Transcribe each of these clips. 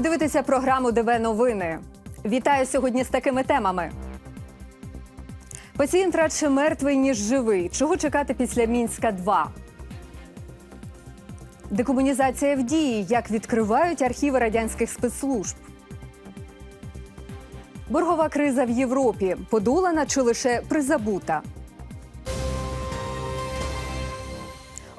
Ви дивитеся програму ДВ Новини. Вітаю сьогодні з такими темами. Пацієнт радше мертвий, ніж живий. Чого чекати після Мінська 2 Декомунізація в дії. Як відкривають архіви радянських спецслужб. Боргова криза в Європі. Подолана чи лише призабута?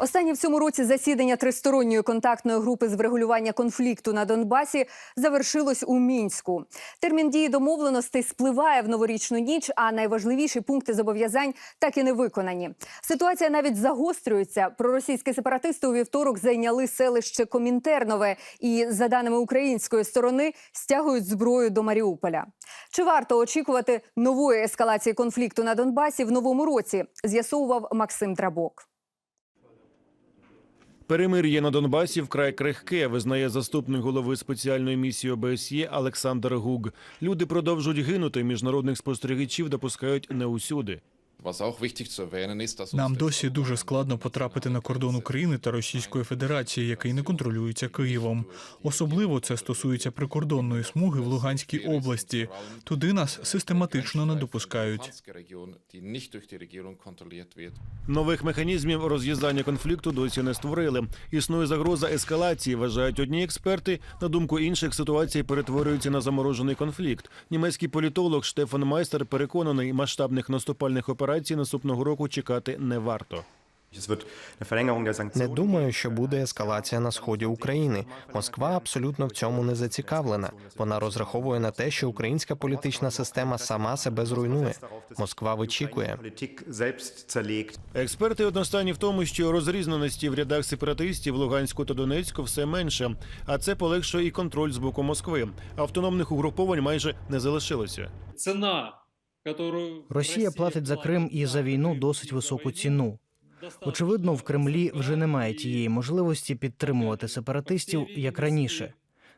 Останнє в цьому році засідання тристоронньої контактної групи з врегулювання конфлікту на Донбасі завершилось у мінську. Термін дії домовленостей спливає в новорічну ніч, а найважливіші пункти зобов'язань так і не виконані. Ситуація навіть загострюється. Проросійські сепаратисти у вівторок зайняли селище Комінтернове і, за даними української сторони, стягують зброю до Маріуполя. Чи варто очікувати нової ескалації конфлікту на Донбасі в новому році? З'ясовував Максим Драбок. Перемир'я на Донбасі вкрай крихке, визнає заступник голови спеціальної місії ОБСЄ Олександр Гуг. Люди продовжують гинути. Міжнародних спостерігачів допускають не усюди. Нам досі дуже складно потрапити на кордон України та Російської Федерації, який не контролюється Києвом. Особливо це стосується прикордонної смуги в Луганській області. Туди нас систематично не допускають. Нових механізмів розв'язання конфлікту досі не створили. Існує загроза ескалації. Вважають одні експерти. На думку інших, ситуація перетворюється на заморожений конфлікт. Німецький політолог Штефан Майстер переконаний, масштабних наступальних операцій наступного року чекати не варто. Не думаю, що буде ескалація на сході України. Москва абсолютно в цьому не зацікавлена. Вона розраховує на те, що українська політична система сама себе зруйнує. Москва вичікує. Експерти одностайні в тому, що розрізненості в рядах сепаратистів Луганську та Донецьку все менше, а це полегшує і контроль з боку Москви. Автономних угруповань майже не залишилося. Ціна, Росія платить за Крим і за війну досить високу ціну. Очевидно, в Кремлі вже немає тієї можливості підтримувати сепаратистів як раніше.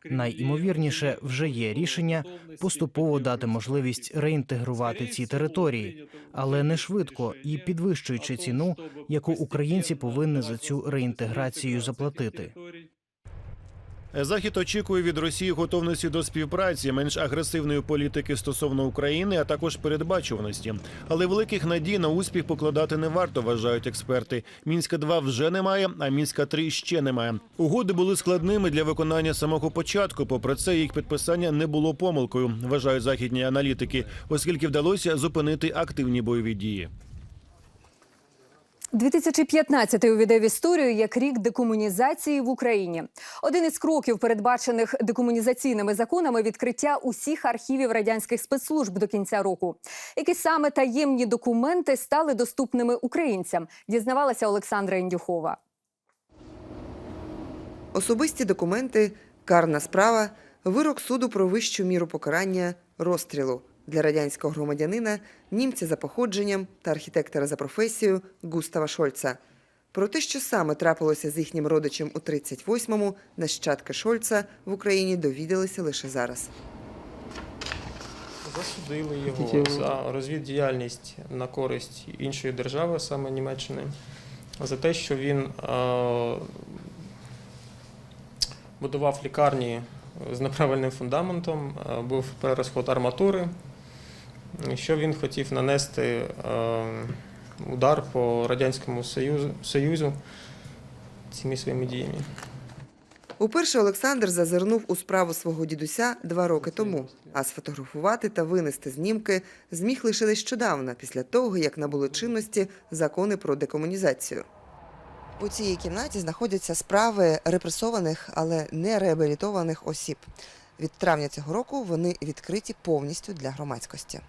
Найімовірніше вже є рішення поступово дати можливість реінтегрувати ці території, але не швидко і підвищуючи ціну, яку українці повинні за цю реінтеграцію заплатити. Захід очікує від Росії готовності до співпраці, менш агресивної політики стосовно України, а також передбачуваності. Але великих надій на успіх покладати не варто, вважають експерти. Мінська 2 вже немає, а мінська 3 ще немає. Угоди були складними для виконання самого початку. Попри це, їх підписання не було помилкою, вважають західні аналітики, оскільки вдалося зупинити активні бойові дії. 2015 увійде в історію як рік декомунізації в Україні. Один із кроків, передбачених декомунізаційними законами, відкриття усіх архівів радянських спецслужб до кінця року. Які саме таємні документи стали доступними українцям, дізнавалася Олександра Індюхова. Особисті документи, карна справа, вирок суду про вищу міру покарання розстрілу для радянського громадянина, німця за походженням та архітектора за професією Густава Шольца. Про те, що саме трапилося з їхнім родичем у 38-му, нащадки Шольца в Україні довідалися лише зараз. Засудили його за розвіддіяльність на користь іншої держави, саме Німеччини, за те, що він е, будував лікарні з неправильним фундаментом, е, був перерозход арматури, що він хотів нанести е, удар по Радянському Союзу цими своїми діями. Уперше Олександр зазирнув у справу свого дідуся два роки тому, а сфотографувати та винести знімки зміг лише нещодавно, після того, як набули чинності закони про декомунізацію. У цій кімнаті знаходяться справи репресованих, але не реабілітованих осіб. Від травня цього року вони відкриті повністю для громадськості.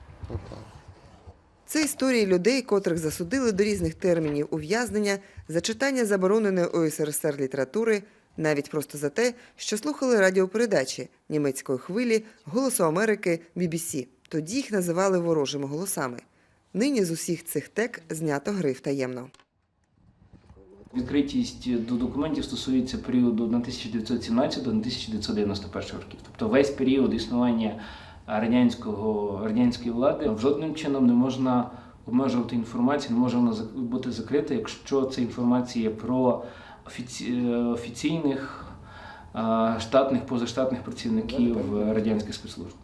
Це історії людей, котрих засудили до різних термінів ув'язнення за читання забороненої у СРСР літератури, навіть просто за те, що слухали радіопередачі німецької хвилі Голосу Америки BBC. Тоді їх називали ворожими голосами. Нині з усіх цих тек знято гриф таємно. Відкритість до документів стосується періоду 1917 до 1991 років. Тобто весь період існування радянського радянської влади жодним чином не можна обмежувати інформацію, не може вона бути закрита, якщо це інформація про е, офіційних е, штатних, позаштатних працівників радянських спецслужб.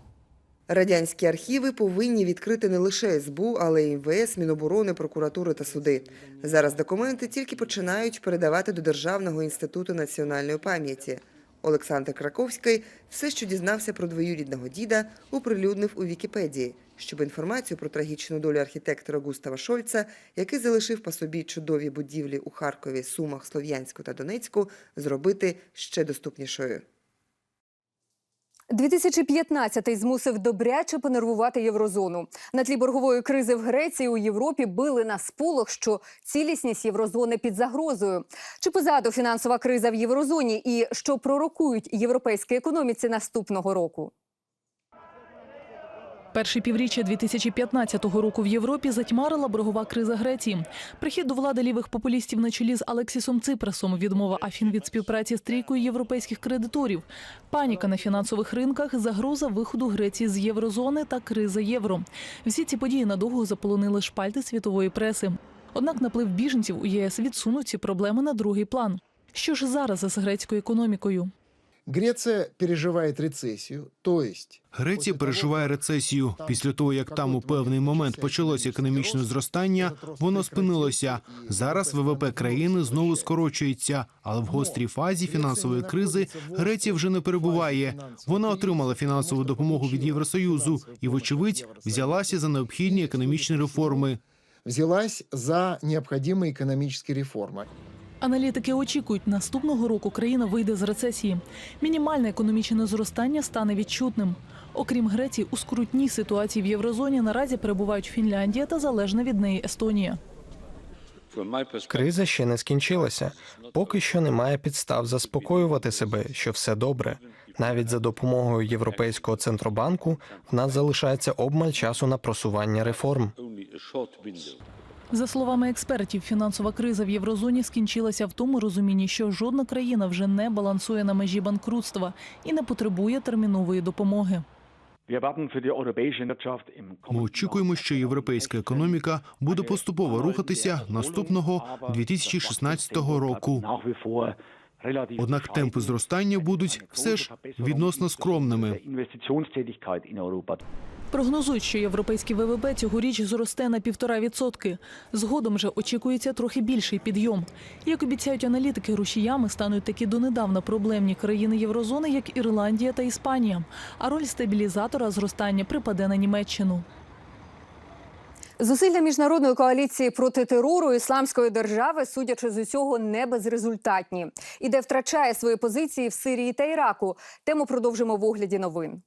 Радянські архіви повинні відкрити не лише СБУ, але й МВС, Міноборони, прокуратури та суди. Зараз документи тільки починають передавати до Державного інституту національної пам'яті. Олександр Краковський все, що дізнався про двоюрідного діда, оприлюднив у Вікіпедії, щоб інформацію про трагічну долю архітектора Густава Шольца, який залишив по собі чудові будівлі у Харкові, Сумах, Слов'янську та Донецьку, зробити ще доступнішою. 2015-й змусив добряче понервувати єврозону. На тлі боргової кризи в Греції у Європі били на сполох, що цілісність єврозони під загрозою. Чи позаду фінансова криза в єврозоні і що пророкують європейській економіці наступного року? Перші півріччя 2015 року в Європі затьмарила боргова криза Греції. Прихід до влади лівих популістів на чолі з Алексісом Ципрасом, відмова Афін від співпраці з трійкою європейських кредиторів, паніка на фінансових ринках, загроза виходу Греції з єврозони та криза євро. Всі ці події надовго заполонили шпальти світової преси. Однак наплив біженців у ЄС відсунув ці проблеми на другий план. Що ж зараз з грецькою економікою? Греция переживает рецессию, то есть Греція переживає рецесію. Після того, як там у певний момент почалося економічне зростання, воно спинилося. Зараз ВВП країни знову скорочується, але в гострій фазі фінансової кризи Греція вже не перебуває. Вона отримала фінансову допомогу від Євросоюзу і, вочевидь, взялася за необхідні економічні реформи. взялась за необходимые экономические реформы. Аналітики очікують, наступного року країна вийде з рецесії. Мінімальне економічне зростання стане відчутним. Окрім Греції, у скрутній ситуації в єврозоні наразі перебувають Фінляндія та залежна від неї Естонія. Криза ще не скінчилася. Поки що немає підстав заспокоювати себе, що все добре. Навіть за допомогою Європейського центробанку в нас залишається обмаль часу на просування реформ. За словами експертів, фінансова криза в єврозоні скінчилася в тому розумінні, що жодна країна вже не балансує на межі банкрутства і не потребує термінової допомоги. Ми очікуємо, що європейська економіка буде поступово рухатися наступного 2016 року. Однак темпи зростання будуть все ж відносно скромними. Прогнозують, що європейський ВВП цьогоріч зросте на півтора відсотки. Згодом же очікується трохи більший підйом. Як обіцяють аналітики, рушіями стануть такі донедавна проблемні країни єврозони, як Ірландія та Іспанія. А роль стабілізатора зростання припаде на Німеччину. Зусилля міжнародної коаліції проти терору ісламської держави, судячи з усього, не безрезультатні. І де втрачає свої позиції в Сирії та Іраку. Тему продовжимо в огляді новин.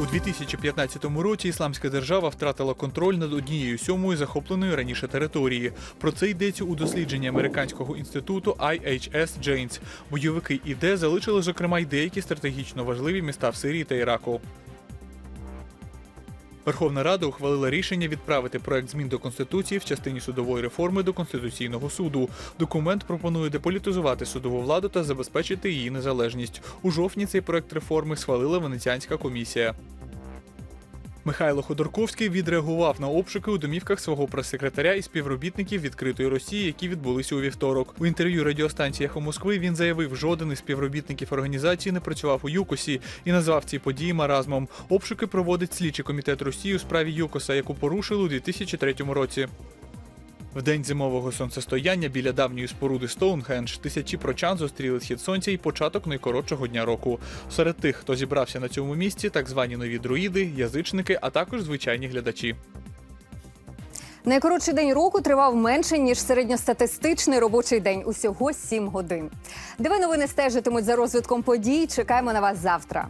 У 2015 році Ісламська держава втратила контроль над однією сьомою захопленої раніше території. Про це йдеться у дослідженні американського інституту IHS Janes. Бойовики ІД залишили, зокрема, й деякі стратегічно важливі міста в Сирії та Іраку. Верховна Рада ухвалила рішення відправити проект змін до конституції в частині судової реформи до конституційного суду. Документ пропонує деполітизувати судову владу та забезпечити її незалежність. У жовтні цей проект реформи схвалила Венеціанська комісія. Михайло Ходорковський відреагував на обшуки у домівках свого прес-секретаря і співробітників відкритої Росії, які відбулися у вівторок. У інтерв'ю радіостанції «Ехо Москви він заявив, жоден із співробітників організації не працював у ЮКОСі і назвав ці події маразмом. Обшуки проводить слідчий комітет Росії у справі ЮКОСа, яку порушили у 2003 році. В день зимового сонцестояння біля давньої споруди Стоунхендж тисячі прочан зустріли схід сонця і початок найкоротшого дня року. Серед тих, хто зібрався на цьому місці, так звані нові друїди, язичники, а також звичайні глядачі. Найкоротший день року тривав менше ніж середньостатистичний робочий день усього 7 годин. Диви новини стежитимуть за розвитком подій. Чекаємо на вас завтра.